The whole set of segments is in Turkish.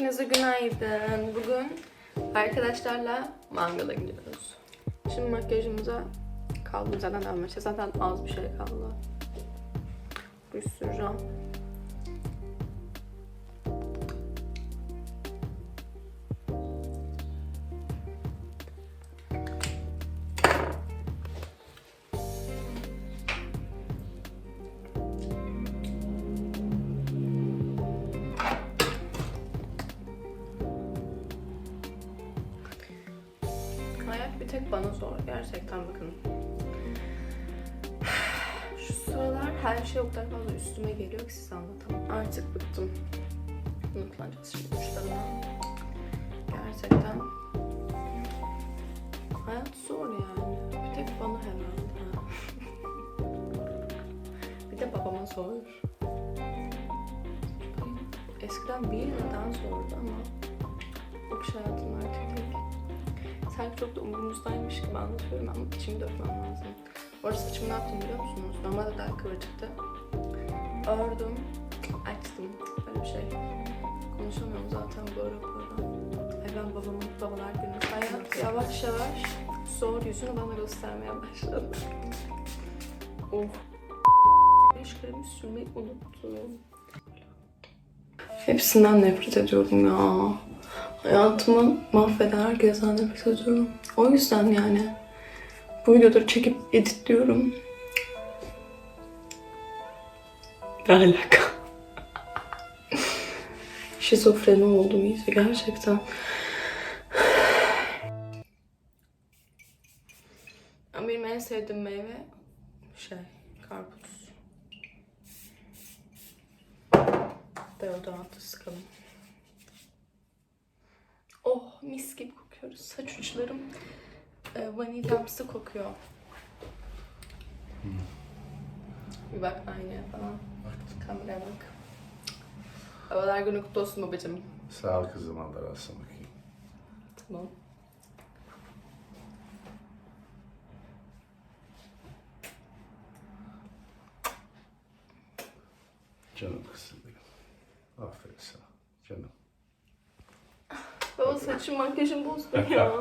Hepinize günaydın. Bugün arkadaşlarla mangala gidiyoruz. Şimdi makyajımıza kaldı zaten devam. Zaten az bir şey kaldı. Bir süreceğim. Gerçekten bakın. Şu sıralar her şey o kadar fazla üstüme geliyor ki size anlatamam. Artık bıktım. Unutlanacağız şimdi uçlarına. Gerçekten. Hayat zor yani. Bir tek bana herhalde. bir de babama zor. Eskiden bir neden zordu ama iş hayatım artık değil. Sanki çok da umurumuzdaymış gibi anlatıyorum ama içimi dökmem lazım. Bu arada saçımı ne yaptım biliyor musunuz? Normalde daha kıvırcıktı. Ördüm, açtım. Öyle bir şey. Konuşamıyorum zaten böyle böyle. Ay ben babamın babalar günü. Hayat yavaş yavaş zor yüzünü bana göstermeye başladı. Oh. Güneş kremi sürmeyi unuttum. Hepsinden nefret ediyorum ya. Hayatımı mahveden herkesten nefret ediyorum. O yüzden yani bu videoları çekip editliyorum. Ne alaka? Şizofreni oldum iyice gerçekten. Benim en sevdiğim meyve şey karpuz. Deodorantı sıkalım. Mis gibi kokuyoruz. Saç uçlarım e, vanilyamsı kokuyor. Bir bak aynaya falan. Kameraya bak. Havalar günü kutlu olsun babacığım. Sağ ol kızım Allah razı bakayım. Tamam. Canım kızım benim. Aferin sana. Canım. Baba saçım makyajım bozdu ya.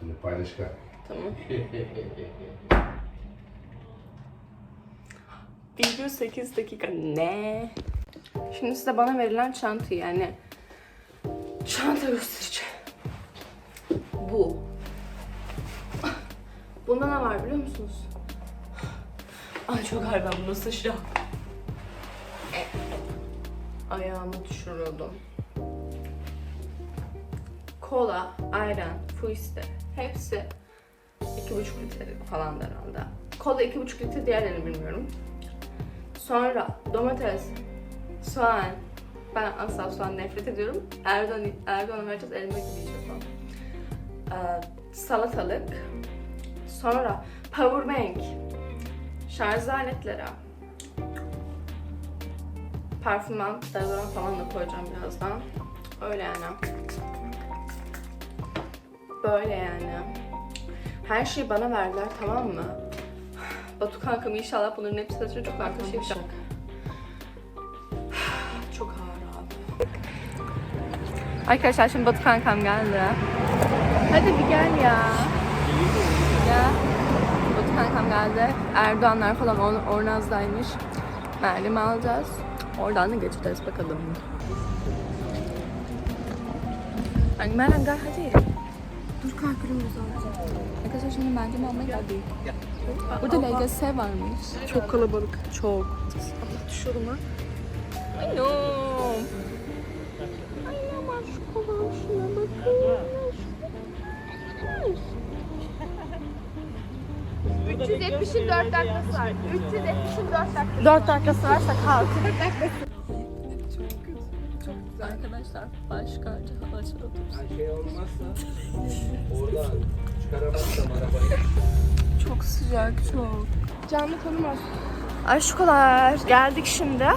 Hadi paylaş gel. tamam. Video 8 dakika. Ne? Şimdi size bana verilen çanta yani. Çanta göstereceğim. Bu. Bunda ne var biliyor musunuz? Ay çok ağır ben bunu sıçacağım. Ayağımı düşürüyordum. Kola, ayran, fuiste hepsi 2,5 litre falan herhalde. Kola 2,5 litre diğerlerini bilmiyorum. Sonra domates, soğan. Ben asla soğan nefret ediyorum. Erdoğan, Erdoğan'a vereceğiz elma gibi yiyeceğiz falan. Ee, salatalık. Sonra powerbank. Şarj aletleri. Parfümem, deodorant falan da koyacağım birazdan. Öyle yani. Böyle yani. Her şeyi bana verdiler tamam mı? Batu kankam inşallah bunların hepsi saçını çok arkadaşı yapacak. Çok ağır abi. Arkadaşlar şimdi Batu kankam geldi. Hadi bir gel ya. Ya. Batu kankam geldi. Erdoğanlar falan or Ornaz'daymış. Meryem'i alacağız. Oradan da geçeceğiz bakalım. Hani Meryem gel hadi. Dur kalkıyoruz orada. Arkadaşlar şimdi Meryem'i almaya geldik. Burada LGS varmış. Çok kalabalık. Çok. Allah düşüyorum ha. Anam. Anam şu kolan şuna bakın. 370'in 4 dakikası var. 370'in 4 dakikası. 4 dakikası varsa kalk. Arkadaşlar başka açıldı. Yani şey olmazsa orada çıkaramazsam arabayı. Çok sıcak çok. Canlı tanımaz. Aşkolar geldik şimdi.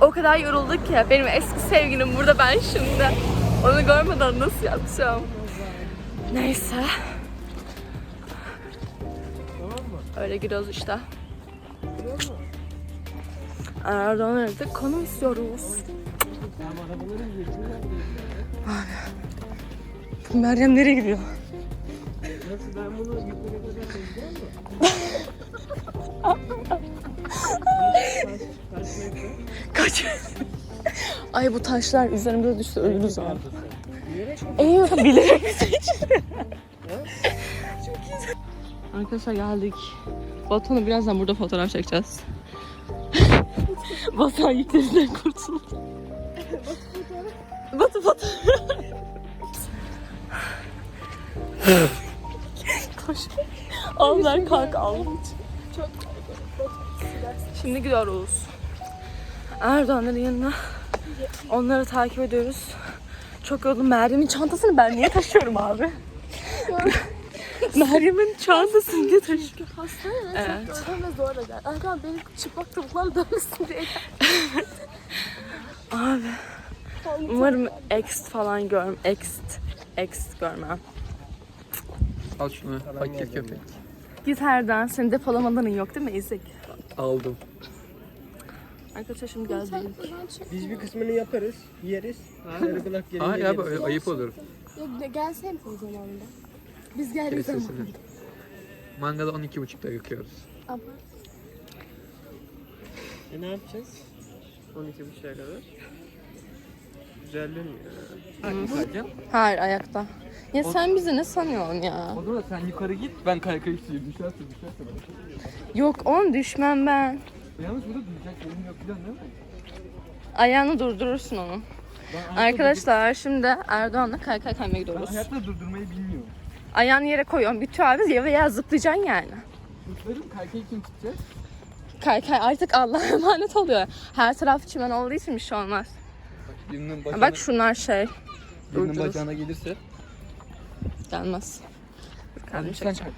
O kadar yorulduk ki benim eski sevgilim burada ben şimdi. Onu görmeden nasıl yapacağım? Neyse. Öyle gidiyoruz işte. Erdoğan evde konum istiyoruz. Meryem nereye gidiyor? Nasıl ben bunu? Kaç? Ay bu taşlar üzerimize düştü ölürüz abi. Eyvah bilerek seçtim. Arkadaşlar geldik. Batuhan'ı birazdan burada fotoğraf çekeceğiz. Batuhan yüklerinden kurtuldu. Batu fotoğraf. Koş. Al ver kalk al. Şimdi gidiyoruz. Erdoğan'ın yanına. Onları takip ediyoruz. Çok yoruldum. Meryem'in çantasını ben niye taşıyorum abi? Meryem'in çantasını taşıyorum? Hastane Evet. çok yorgun ve zor da gel. Erkan benim çıplak tavuklar dönmesin diye Abi umarım ext falan görmem. Ext. Ext görmem. Al şunu. Fakir köpek. Git Erdoğan. Senin depolama alanın yok değil mi İzik? Aldım. Arkadaşlar şimdi geldik. Biz bir kısmını yaparız, yeriz. Yargılak gelince Aa ya ayıp olur. Ya gelsene o zamanında. Biz geldik Kes zaman. sesini. Mangalı 12.30'da yakıyoruz. Ama E ne yapacağız? 12.30'a kadar. Güzel değil mi ya? Hayır ayakta. Ya sen bizi ne sanıyorsun ya? O zaman sen yukarı git ben kaykayı süreyim. Düşersin düşersin. Yok oğlum düşmem ben. Yalnız burada duracak yerim yok falan değil mi? Ayağını durdurursun onu. Ben hayatta Arkadaşlar şimdi Erdoğan'la kaykay kaymaya durdur- Ben gidiyoruz. hayatta durdurmayı bilmiyorum. Ayağını yere koyuyorsun. Bitiyor abi. Ya veya zıplayacaksın yani. Kutlarım kaykayı kim tutacak? Kaykay artık Allah'a emanet oluyor. Her taraf çimen olduğu için bir şey olmaz. Birinin bacağına, Bak şunlar şey. birinin durdurur. bacağına gelirse. Gelmez. Sen çak.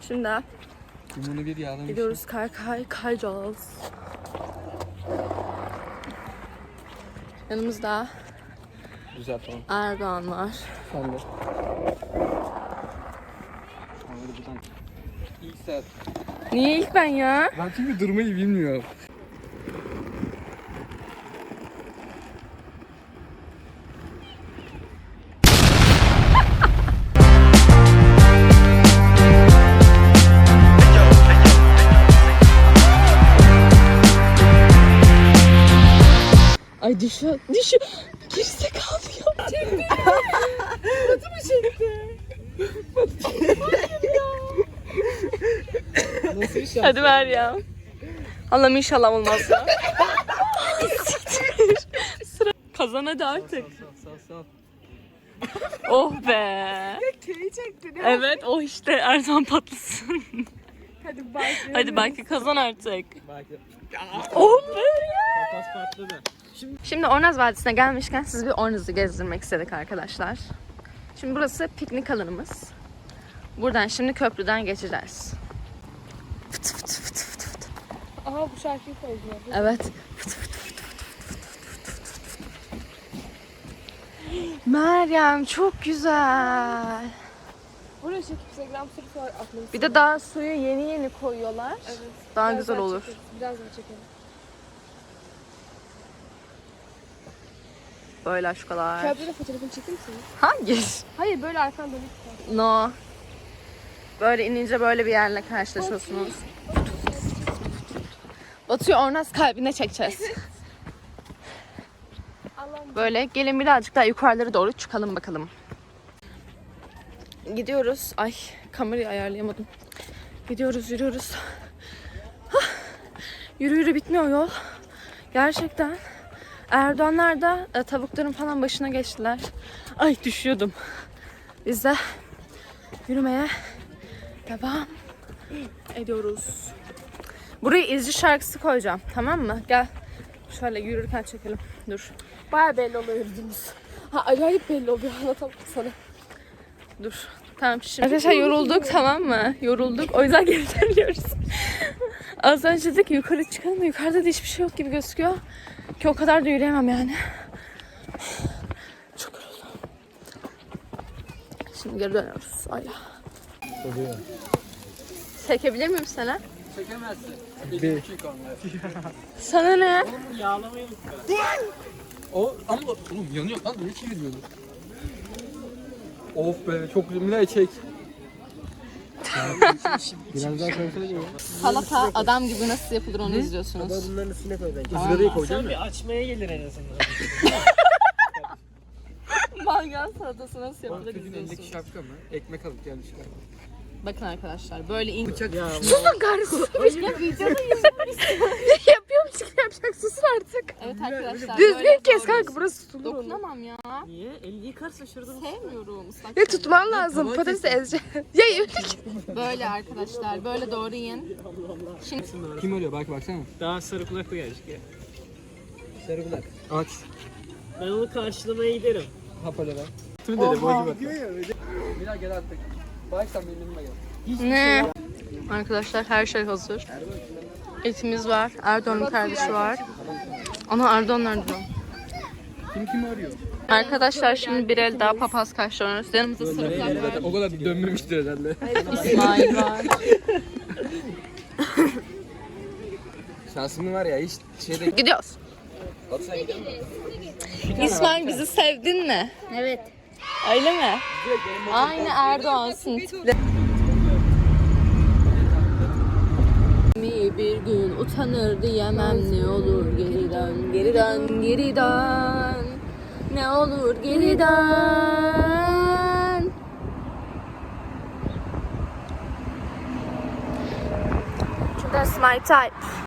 Şimdi Limonu bir yağlamış. gidiyoruz kaykay kayacağız. Yanımızda Güzel tamam. Erdoğan var. Sen de. Buradan. İlk saat. Niye ilk ben ya? Ben çünkü durmayı bilmiyorum. Ay düşüyor. Düşüyor. Girse kalmıyor. Çekti. Batı mı çekti? Nasıl iş Hadi ver ya. Allah'ım inşallah olmaz ya. Siktir. Sıra. Kazan hadi artık. Sağ sağ. Oh be. köyü çekti değil Evet o işte Erdoğan patlasın. Hadi bak. Hadi belki kazan artık. Belki Oh patladı. Şimdi Ornaz Vadisi'ne gelmişken sizi bir Ornaz'ı gezdirmek istedik arkadaşlar. Şimdi burası piknik alanımız. Buradan şimdi köprüden geçeceğiz. Fıt fıt fıt fıt fıt. Aha bu şarkıyı koydular. Evet. Fıt fıt fıt fıt fıt fıt fıt fıt fıt. Meryem çok güzel. Buraya çekip Instagram var atmalısın. Bir de daha suyu yeni yeni koyuyorlar. Evet. Daha Biraz güzel daha olur. çekeriz, Biraz daha çekelim. Böyle aşkolar. Köprüde fotoğrafını çekeyim misin? Hangi? Hayır böyle arkan dönük. No. Böyle inince böyle bir yerle karşılaşıyorsunuz. Batu'yu Ornaz kalbine çekeceğiz. Böyle gelin birazcık daha yukarılara doğru çıkalım bakalım. Gidiyoruz. Ay kamerayı ayarlayamadım. Gidiyoruz yürüyoruz. Hah, Yürü yürü bitmiyor yol. Gerçekten. Erdoğanlar da e, tavukların falan başına geçtiler. Ay düşüyordum. Biz de yürümeye devam ediyoruz. Buraya izci şarkısı koyacağım. Tamam mı? Gel. Şöyle yürürken çekelim. Dur. Baya belli oluyor yürüdüğümüz. Ha acayip belli oluyor anlatamam sana. Dur. Tamam şimdi. Arkadaşlar yorulduk tamam mı? Yorulduk. O yüzden geri dönüyoruz. Az önce dedik yukarı çıkalım. Yukarıda da hiçbir şey yok gibi gözüküyor. Ki o kadar da yürüyemem yani. Çok yoruldum. Şimdi geri dönüyoruz. Ay. Çekebilir miyim sana? Çekemezsin. Bir. Sana ne? Yağlamayı O ama oğlum yanıyor lan niye çeviriyorsun? Of be çok güzel. Milay çek. Biraz daha koysana? Salata adam gibi nasıl yapılır onu izliyorsunuz. bunların üstüne koy bence. Izgarayı koyacaksın mı? bir açmaya gelir en azından. Mangal salatası nasıl yapılır Çocuğun elindeki izliyorsunuz. şapka mı? Ekmek alıp gelmiş. Bakın arkadaşlar böyle in... Bıçak ya. Yapıyormuş gibi yapacaksın artık. Evet arkadaşlar Düzgün kes kanka burası tutulur onu. Dokunamam ya. Niye? Elini yıkarsa şurada Sevmiyorum ıslak. Ya tutman lazım. Patatesi ezeceksin. Ya yürü. Böyle arkadaşlar böyle doğru yiyin. Şimdi Kim arıyor? Bak baksana. Daha sarı kulaklı gelecek ya. Sarı kulak. Aç. Ben onu karşılamaya giderim. Hoparlöre. Tüm dedi boycu bak. Milay gel artık. Bak sen benim yanıma gel. ne? Arkadaşlar her şey hazır. Etimiz var. Erdoğan'ın kardeşi var. Ana Erdoğan nerede? Kim kimi arıyor? Arkadaşlar şimdi bir el daha papaz kaşlarıyoruz. Yanımızda sırıklar var. O kadar dönmemiştir herhalde. İsmail var. Şansımın var ya hiç şeyde... Gidiyoruz. İsmail bizi sevdin mi? Evet. Öyle mi? Aynı Erdoğan'sın tipli. Mi bir gün utanır diyemem. Ne olur geri dön geri dön geri dön ne olur geri dön That's my type.